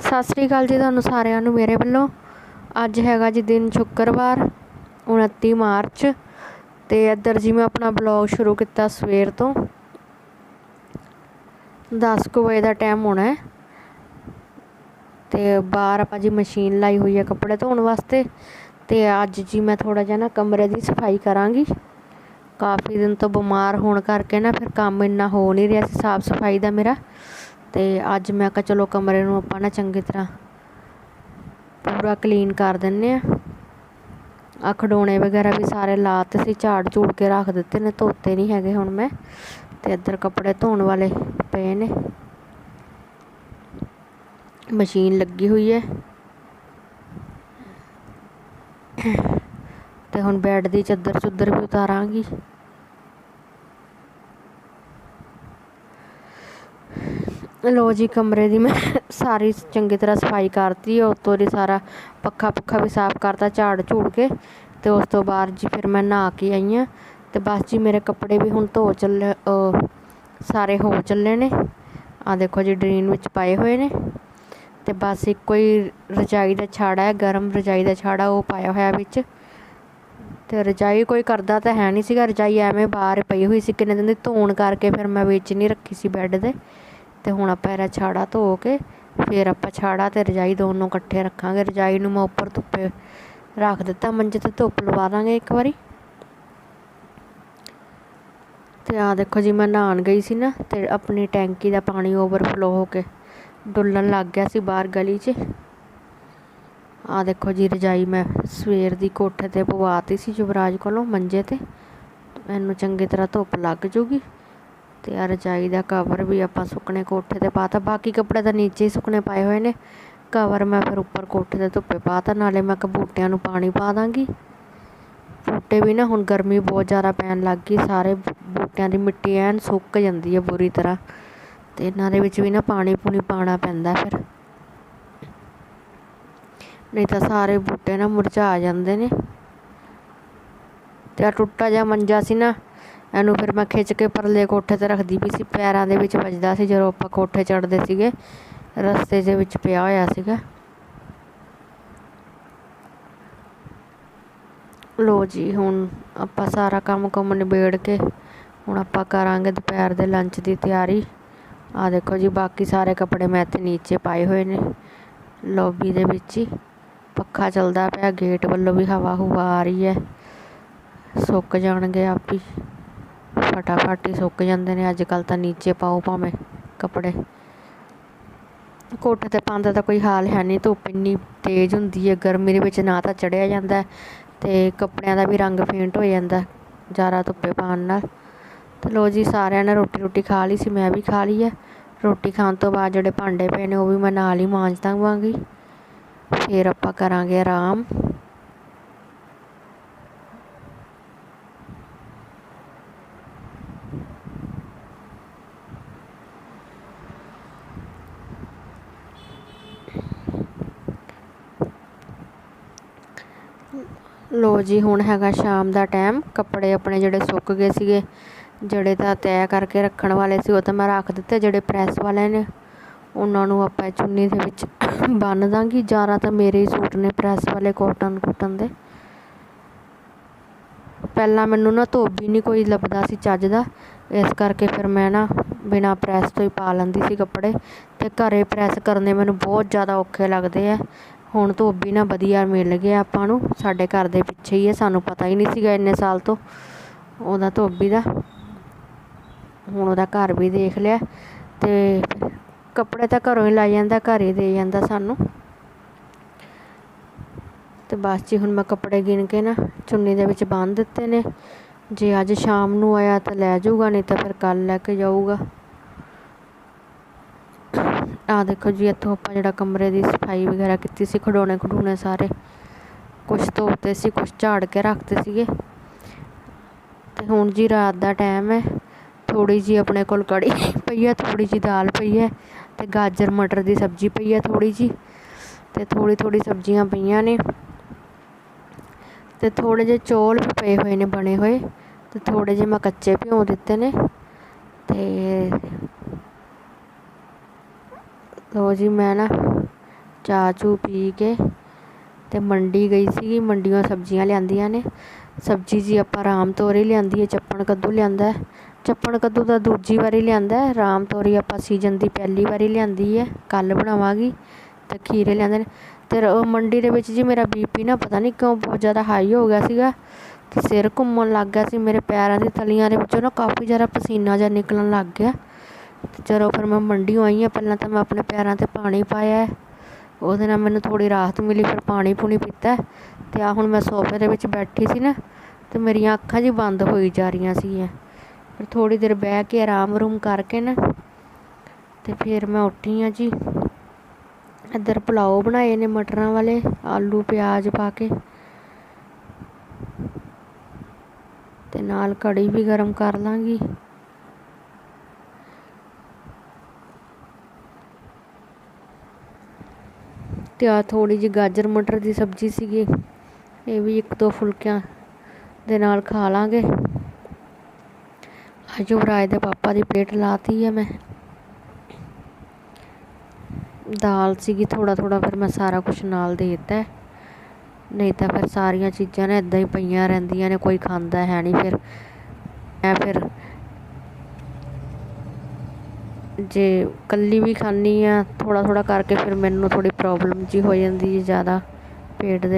ਸਤਿ ਸ੍ਰੀ ਅਕਾਲ ਜੀ ਤੁਹਾਨੂੰ ਸਾਰਿਆਂ ਨੂੰ ਮੇਰੇ ਵੱਲੋਂ। ਅੱਜ ਹੈਗਾ ਜੀ ਦਿਨ ਸ਼ੁੱਕਰਵਾਰ 29 ਮਾਰਚ ਤੇ ਇੱਧਰ ਜੀ ਮੈਂ ਆਪਣਾ ਬਲੌਗ ਸ਼ੁਰੂ ਕੀਤਾ ਸਵੇਰ ਤੋਂ। 10 ਕੁ ਵਜੇ ਦਾ ਟਾਈਮ ਹੋਣਾ ਹੈ ਤੇ ਬਾਹਰ ਆਪਾਂ ਜੀ ਮਸ਼ੀਨ ਲਾਈ ਹੋਈ ਹੈ ਕੱਪੜੇ ਧੋਣ ਵਾਸਤੇ ਤੇ ਅੱਜ ਜੀ ਮੈਂ ਥੋੜਾ ਜਿਹਾ ਨਾ ਕਮਰੇ ਦੀ ਸਫ਼ਾਈ ਕਰਾਂਗੀ। ਕਾਫੀ ਦਿਨ ਤੋਂ ਬਿਮਾਰ ਹੋਣ ਕਰਕੇ ਨਾ ਫਿਰ ਕੰਮ ਇੰਨਾ ਹੋ ਨਹੀਂ ਰਿਹਾ ਸੀ, ਸਾਫ਼ ਸਫ਼ਾਈ ਦਾ ਮੇਰਾ। ਤੇ ਅੱਜ ਮੈਂ ਕਿਹਾ ਚਲੋ ਕਮਰੇ ਨੂੰ ਆਪਾਂ ਨਾ ਚੰਗੀ ਤਰ੍ਹਾਂ ਪੂਰਾ ਕਲੀਨ ਕਰ ਦਿੰਨੇ ਆ। ਆ ਖਡੋਣੇ ਵਗੈਰਾ ਵੀ ਸਾਰੇ ਲਾਤੇ ਸੀ, ਝਾੜ ਝੂੜ ਕੇ ਰੱਖ ਦਿੱਤੇ ਨੇ, ਧੋਤੇ ਨਹੀਂ ਹੈਗੇ ਹੁਣ ਮੈਂ ਤੇ ਇੱਧਰ ਕੱਪੜੇ ਧੋਣ ਵਾਲੇ ਪਏ ਨੇ। ਮਸ਼ੀਨ ਲੱਗੀ ਹੋਈ ਹੈ। ਤੇ ਹੁਣ ਬੈੱਡ ਦੀ ਚਾਦਰ ਚੁੱਦਰ ਵੀ ਉਤਾਰਾਂਗੀ। ਲੋ ਜੀ ਕਮਰੇ ਦੀ ਮੈਂ ਸਾਰੀ ਚੰਗੀ ਤਰ੍ਹਾਂ ਸਫ਼ਾਈ ਕਰਤੀ, ਉਤੋਂ ਦੀ ਸਾਰਾ ਪੱਖਾ ਪੁੱਖਾ ਵੀ ਸਾਫ਼ ਕਰਤਾ ਝਾੜ ਝੂੜ ਕੇ ਤੇ ਉਸ ਤੋਂ ਬਾਅਦ ਜੀ ਫਿਰ ਮੈਂ ਨਹਾ ਕੇ ਆਈ ਆ ਤੇ ਬਸ ਜੀ ਮੇਰੇ ਕੱਪੜੇ ਵੀ ਹੁਣ ਧੋ ਚੱਲੇ ਸਾਰੇ ਹੋ ਚੱਲੇ ਨੇ। ਆ ਦੇਖੋ ਜੀ ਡਰੇਨ ਵਿੱਚ ਪਾਏ ਹੋਏ ਨੇ ਤੇ ਬਸ ਇੱਕੋ ਹੀ ਰਜਾਈ ਦਾ ਛਾੜਾ ਹੈ, ਗਰਮ ਰਜਾਈ ਦਾ ਛਾੜਾ ਉਹ ਪਾਇਆ ਹੋਇਆ ਵਿੱਚ। ਤੇ ਰਜਾਈ ਕੋਈ ਕਰਦਾ ਤਾਂ ਹੈ ਨਹੀਂ ਸੀਗਾ, ਰਜਾਈ ਐਵੇਂ ਬਾਹਰ ਪਈ ਹੋਈ ਸੀ, ਕਿੰਨੇ ਦਿਨ ਦੀ ਧੋਣ ਕਰਕੇ ਫਿਰ ਮੈਂ ਵਿੱਚ ਨਹੀਂ ਰੱਖੀ ਸੀ ਬੈੱਡ ਦੇ ਤੇ ਹੁਣ ਆਪਾਂ ਇਹਦਾ ਛਾੜਾ ਧੋ ਕੇ ਫਿਰ ਆਪਾਂ ਛਾੜਾ ਤੇ ਰਜਾਈ ਦੋਨੋਂ ਇਕੱਠੇ ਰੱਖਾਂਗੇ। ਰਜਾਈ ਨੂੰ ਮੈਂ ਉੱਪਰ ਧੁੱਪੇ ਰੱਖ ਦਿੱਤਾ, ਮੰਜੇ ਤੇ ਧੁੱਪ ਲਵਾ ਦਾਂਗੇ ਇੱਕ ਵਾਰੀ। ਤੇ ਆ ਦੇਖੋ ਜੀ, ਮੈਂ ਨਹਾਣ ਗਈ ਸੀ ਨਾ ਤੇ ਆਪਣੀ ਟੈਂਕੀ ਦਾ ਪਾਣੀ ਓਵਰਫਲੋ ਹੋ ਕੇ ਡੁੱਲਣ ਲੱਗ ਗਿਆ ਸੀ ਬਾਹਰ ਗਲੀ 'ਚ। ਆ ਦੇਖੋ ਜੀ, ਰਜਾਈ ਮੈਂ ਸਵੇਰ ਦੀ ਕੋਠੇ ਤੇ ਪਵਾਤੀ ਸੀ ਯੁਵਰਾਜ ਕੋਲੋਂ ਮੰਜੇ ਤੇ। ਇਹਨੂੰ ਚੰਗੀ ਤਰ੍ਹਾਂ ਧੁੱਪ ਲੱਗ ਜੂਗੀ। ਤੇ ਆ ਰਜਾਈ ਦਾ ਕਵਰ ਵੀ ਆਪਾਂ ਸੁੱਕਣੇ ਕੋਠੇ ਤੇ ਪਾਤਾ ਬਾਕੀ ਕੱਪੜੇ ਤਾਂ ਨੀਚੇ ਹੀ ਸੁੱਕਣੇ ਪਾਏ ਹੋਏ ਨੇ। ਕਵਰ ਮੈਂ ਫਿਰ ਉੱਪਰ ਕੋਠੇ ਤੇ ਧੁੱਪੇ ਪਾਤਾ ਨਾਲੇ ਮੈਂ ਕਬੂਟਿਆਂ ਨੂੰ ਪਾਣੀ ਪਾ ਦਾਂਗੀ। ਬੂਟੇ ਵੀ ਨਾ ਹੁਣ ਗਰਮੀ ਬਹੁਤ ਜ਼ਿਆਦਾ ਪੈਣ ਲੱਗ ਗਈ, ਸਾਰੇ ਬੂਟਿਆਂ ਦੀ ਮਿੱਟੀ ਐਨ ਸੁੱਕ ਜਾਂਦੀ ਹੈ ਬੁਰੀ ਤਰ੍ਹਾਂ। ਤੇ ਇਹਨਾਂ ਦੇ ਵਿੱਚ ਵੀ ਨਾ ਪਾਣੀ ਪੂਣੀ ਪਾਣਾ ਪੈਂਦਾ ਫਿਰ। ਨਹੀਂ ਤਾਂ ਸਾਰੇ ਬੂਟੇ ਨਾ ਮੁਰਝਾ ਜਾਂਦੇ ਨੇ। ਤੇ ਆ ਟੁੱਟਾ ਜਿਹਾ ਮੰਜਾ ਸੀ ਨਾ ਇਹਨੂੰ ਫਿਰ ਮੈਂ ਖਿੱਚ ਕੇ ਪਰਲੇ ਕੋਠੇ ਤੇ ਰੱਖਦੀ ਵੀ ਸੀ, ਪੈਰਾਂ ਦੇ ਵਿੱਚ ਵੱਜਦਾ ਸੀ ਜਦੋਂ ਆਪਾਂ ਕੋਠੇ ਚੜਦੇ ਸੀਗੇ, ਰਸਤੇ ਦੇ ਵਿੱਚ ਪਿਆ ਹੋਇਆ ਸੀਗਾ। ਲੋ ਜੀ, ਹੁਣ ਆਪਾਂ ਸਾਰਾ ਕੰਮ ਕੰਮ ਨਿਬੇੜ ਕੇ ਹੁਣ ਆਪਾਂ ਕਰਾਂਗੇ ਦੁਪਹਿਰ ਦੇ ਲੰਚ ਦੀ ਤਿਆਰੀ। ਆ ਦੇਖੋ ਜੀ, ਬਾਕੀ ਸਾਰੇ ਕੱਪੜੇ ਮੈਂ ਇੱਥੇ ਨੀਚੇ ਪਾਏ ਹੋਏ ਨੇ ਲੌਬੀ ਦੇ ਵਿੱਚ ਹੀ। ਪੱਖਾ ਚੱਲਦਾ ਪਿਆ, ਗੇਟ ਵੱਲੋਂ ਵੀ ਹਵਾ ਹੁਵਾ ਆ ਰਹੀ ਹੈ, ਸੁੱਕ ਜਾਣਗੇ ਆਪ ਹੀ। ਫਟਾਫਟ ਹੀ ਸੁੱਕ ਜਾਂਦੇ ਨੇ। ਅੱਜ ਕੱਲ ਤਾਂ ਨੀਚੇ ਪਾਓ ਭਾਵੇਂ ਕੱਪੜੇ। ਕੋਠੇ ਤੇ ਪਾਉਂਦਾ ਤਾਂ ਕੋਈ ਹਾਲ ਹੈ ਨਹੀਂ। ਧੁੱਪ ਇੰਨੀ ਤੇਜ਼ ਹੁੰਦੀ ਹੈ, ਗਰਮੀ ਦੇ ਵਿੱਚ ਨਾ ਤਾਂ ਚੜਿਆ ਜਾਂਦਾ ਤੇ ਕੱਪੜਿਆਂ ਦਾ ਵੀ ਰੰਗ ਫੇਂਟ ਹੋ ਜਾਂਦਾ ਜ਼ਿਆਦਾ ਧੁੱਪੇ ਪਾਉਣ ਨਾਲ। ਤੇ ਲੋ ਜੀ, ਸਾਰਿਆਂ ਨੇ ਰੋਟੀ ਰੋਟੀ ਖਾ ਲਈ ਸੀ, ਮੈਂ ਵੀ ਖਾ ਲਈ ਹੈ। ਰੋਟੀ ਖਾਣ ਤੋਂ ਬਾਅਦ ਜਿਹੜੇ ਭਾਂਡੇ ਪਏ ਨੇ, ਉਹ ਵੀ ਮੈਂ ਨਾਲ ਹੀ ਮਾਂਜ ਦਵਾਂਗੀ ਫਿਰ ਆਪਾਂ ਕਰਾਂਗੇ ਆਰਾਮ। ਲੋ ਜੀ, ਹੁਣ ਹੈਗਾ ਸ਼ਾਮ ਦਾ ਟਾਈਮ। ਕੱਪੜੇ ਆਪਣੇ ਜਿਹੜੇ ਸੁੱਕ ਗਏ ਸੀਗੇ, ਜਿਹੜੇ ਤਾਂ ਤੈਅ ਕਰਕੇ ਰੱਖਣ ਵਾਲੇ ਸੀ, ਉਹ ਤਾਂ ਮੈਂ ਰੱਖ ਦਿੱਤੇ, ਜਿਹੜੇ ਪ੍ਰੈਸ ਵਾਲੇ ਨੇ। ਉਹਨਾਂ ਨੂੰ ਆਪਾਂ ਚੁੰਨੀ ਦੇ ਵਿੱਚ ਬੰਨ ਦਾਂਗੀ। ਜ਼ਿਆਦਾ ਤਾਂ ਮੇਰੇ ਹੀ ਸੂਟ ਨੇ ਪ੍ਰੈਸ ਵਾਲੇ ਕੋਟਨ ਕੁਟਨ ਦੇ। ਪਹਿਲਾਂ ਮੈਨੂੰ ਨਾ ਧੋਬੀ ਨਹੀਂ ਕੋਈ ਲੱਭਦਾ ਸੀ ਚੱਜ ਦਾ। ਇਸ ਕਰਕੇ ਫਿਰ ਮੈਂ ਨਾ ਬਿਨਾ ਪ੍ਰੈਸ ਤੋਂ ਹੀ ਪਾ ਲੈਂਦੀ ਸੀ ਕੱਪੜੇ। ਤੇ ਘਰੇ ਪ੍ਰੈਸ ਕਰਨੇ ਮੈਨੂੰ ਬਹੁਤ ਜ਼ਿਆਦਾ ਔਖੇ ਲੱਗਦੇ ਆ। ਹੁਣ ਧੋਬੀ ਨਾ ਵਧੀਆ ਮਿਲ ਗਿਆ ਆਪਾਂ ਨੂੰ। ਸਾਡੇ ਘਰ ਦੇ ਪਿੱਛੇ ਹੀ ਹੈ ਸਾਨੂੰ ਪਤਾ ਹੀ ਨਹੀਂ ਸੀਗਾ ਇੰਨੇ ਸਾਲ ਤੋਂ ਉਹਦਾ ਧੋਬੀ ਦਾ। ਹੁਣ ਉਹਦਾ ਘਰ ਵੀ ਦੇਖ ਲਿਆ ਤੇ ਕੱਪੜੇ ਤਾਂ ਘਰੋਂ ਹੀ ਲਾ ਜਾਂਦਾ, ਘਰ ਹੀ ਦੇ ਜਾਂਦਾ ਸਾਨੂੰ। ਤੇ ਬਸ ਜੀ, ਹੁਣ ਮੈਂ ਕੱਪੜੇ ਗਿਣ ਕੇ ਨਾ ਚੁੰਨੀ ਦੇ ਵਿੱਚ ਬੰਨ ਦਿੱਤੇ ਨੇ। ਜੇ ਅੱਜ ਸ਼ਾਮ ਨੂੰ ਆਇਆ ਤਾਂ ਲੈ ਜਾਊਗਾ, ਨਹੀਂ ਤਾਂ ਫਿਰ ਕੱਲ ਲੈ ਕੇ ਜਾਊਗਾ। ਆ ਦੇਖੋ ਜੀ, ਇੱਥੋਂ ਆਪਾਂ ਜਿਹੜਾ ਕਮਰੇ ਦੀ ਸਫ਼ਾਈ ਵਗੈਰਾ ਕੀਤੀ ਸੀ, ਖਡੋਣੇ ਖਡੂਣੇ ਸਾਰੇ। ਕੁਝ ਧੋਤੇ ਸੀ ਕੁਝ ਝਾੜ ਕੇ ਰੱਖਤੇ ਸੀਗੇ। ਤੇ ਹੁਣ ਜੀ ਰਾਤ ਦਾ ਟਾਈਮ ਹੈ। ਥੋੜੀ ਜੀ ਆਪਣੇ ਕੋਲ ਕੜੀ ਪਈ ਹੈ ਥੋੜੀ ਜੀ ਦਾਲ ਪਈ ਹੈ ਤੇ ਗਾਜਰ, ਮਟਰ ਦੀ ਸਬਜ਼ੀ ਪਈ ਹੈ ਥੋੜੀ ਜੀ ਤੇ ਥੋੜੀ ਥੋੜੀ ਸਬਜ਼ੀਆਂ ਪਈਆਂ ਨੇ। ਤੇ ਥੋੜੇ ਜਿਹੇ ਚੌਲ ਵੀ ਪਏ ਹੋਏ ਨੇ ਬਣੇ ਹੋਏ। ਤੇ ਥੋੜੇ ਜਿਹੇ ਮੈਂ ਕੱਚੇ ਭਿਉਂ ਦਿੱਤੇ ਨੇ। ਤੇ ਲੋ ਜੀ ਮੈਂ ਨਾ ਚਾਹ ਚੂ ਪੀ ਕੇ ਤੇ ਮੰਡੀ ਗਈ ਸੀਗੀ। ਮੰਡੀੋਂ ਸਬਜ਼ੀਆਂ ਲਿਆਂਦੀਆਂ ਨੇ। ਸਬਜ਼ੀ ਜੀ ਆਪਾਂ ਰਾਮ ਤੋਰੀ ਲਿਆਂਦੀ ਹੈ ਚੱਪਣ ਕੱਦੂ ਲਿਆਂਦਾ ਚੱਪਣ ਕੱਦੂ ਦਾ ਦੂਜੀ ਵਾਰੀ ਲਿਆਂਦਾ ਰਾਮ ਤੋਰੀ ਆਪਾਂ ਸੀਜ਼ਨ ਦੀ ਪਹਿਲੀ ਵਾਰੀ ਲਿਆਂਦੀ ਹੈ ਕੱਲ ਬਣਾਵਾਂਗੀ ਤੇ ਖੀਰੇ ਲਿਆਂਦੇ ਨੇ। ਤੇ ਉਹ ਮੰਡੀ ਦੇ ਵਿੱਚ ਜੀ ਮੇਰਾ ਬੀਪੀ ਨਾ ਪਤਾ ਨਹੀਂ ਕਿਉਂ ਬਹੁਤ ਜ਼ਿਆਦਾ ਹਾਈ ਹੋ ਗਿਆ ਸੀਗਾ। ਤੇ ਸਿਰ ਘੁੰਮਣ ਲੱਗ ਗਿਆ ਸੀ। ਮੇਰੇ ਪੈਰਾਂ ਦੀ ਤਲੀਆਂ ਦੇ ਵਿੱਚੋਂ ਨਾ ਕਾਫੀ ਜ਼ਿਆਦਾ ਪਸੀਨਾ ਜਿਹਾ ਨਿਕਲਣ ਲੱਗ ਗਿਆ। ਜਦੋਂ ਫਿਰ ਮੈਂ ਮੰਡੀੋਂ ਆਈ ਹਾਂ, ਪਹਿਲਾਂ ਤਾਂ ਮੈਂ ਆਪਣੇ ਪੈਰਾਂ 'ਤੇ ਪਾਣੀ ਪਾਇਆ ਉਹਦੇ ਨਾਲ ਮੈਨੂੰ ਥੋੜ੍ਹੀ ਰਾਹਤ ਮਿਲੀ, ਫਿਰ ਪਾਣੀ ਪੂਣੀ ਪੀਤਾ ਅਤੇ ਆਹ ਹੁਣ ਮੈਂ ਸੋਫੇ ਦੇ ਵਿੱਚ ਬੈਠੀ ਸੀ ਨਾ ਅਤੇ ਮੇਰੀਆਂ ਅੱਖਾਂ ਜੀ ਬੰਦ ਹੋਈ ਜਾ ਰਹੀਆਂ ਸੀਗੀਆਂ। ਫਿਰ ਥੋੜ੍ਹੀ ਦੇਰ ਬਹਿ ਕੇ ਆਰਾਮ ਰੂਮ ਕਰਕੇ ਨਾ ਅਤੇ ਫਿਰ ਮੈਂ ਉੱਠੀ ਹਾਂ ਜੀ। ਇੱਧਰ ਪੁਲਾਓ ਬਣਾਏ ਨੇ ਮਟਰਾਂ ਵਾਲੇ, ਆਲੂ, ਪਿਆਜ਼ ਪਾ ਕੇ। ਤੇ ਨਾਲ ਕੜੀ ਵੀ ਗਰਮ ਕਰ ਲਾਂਗੀ। ਤੇ ਆ ਥੋੜੀ ਜਿਹੀ ਗਾਜਰ ਮਟਰ ਦੀ ਸਬਜ਼ੀ ਸੀਗੀ। ਇਹ ਵੀ ਇੱਕ ਦੋ ਫੁਲਕਿਆਂ ਦੇ ਨਾਲ ਖਾ ਲਾਂਗੇ। ਅੱਜ ਯੁਵਰਾਜ ਦੇ ਪਾਪਾ ਦੀ ਪਲੇਟ ਲਾਤੀ ਹੈ ਮੈਂ। ਦਾਲ ਸੀਗੀ ਥੋੜਾ ਥੋੜਾ ਫਿਰ ਮੈਂ ਸਾਰਾ ਕੁਝ ਨਾਲ ਦੇ ਦਿੱਤਾ। ਨਹੀਂ ਤਾਂ ਫਿਰ ਸਾਰੀਆਂ ਚੀਜ਼ਾਂ ਨਾ ਇਦਾਂ ਹੀ ਪਈਆਂ ਰਹਿੰਦੀਆਂ ਨੇ, ਕੋਈ ਖਾਂਦਾ ਹੈ ਨਹੀਂ ਫਿਰ। ਮੈਂ ਫਿਰ ਜੇ ਇਕੱਲੀ ਵੀ ਖਾਂਦੀ ਹਾਂ ਥੋੜ੍ਹਾ ਥੋੜ੍ਹਾ ਕਰਕੇ ਫਿਰ ਮੈਨੂੰ ਥੋੜ੍ਹੀ ਪ੍ਰੋਬਲਮ ਜਿਹੀ ਹੋ ਜਾਂਦੀ ਹੈ ਜ਼ਿਆਦਾ ਪੇਟ ਦੇ